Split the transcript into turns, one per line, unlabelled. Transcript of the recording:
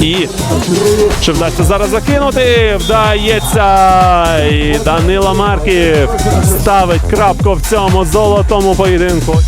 І чи вдасться зараз закинути? Вдається. І Данила Марків ставить крапку в цьому золотому поєдинку.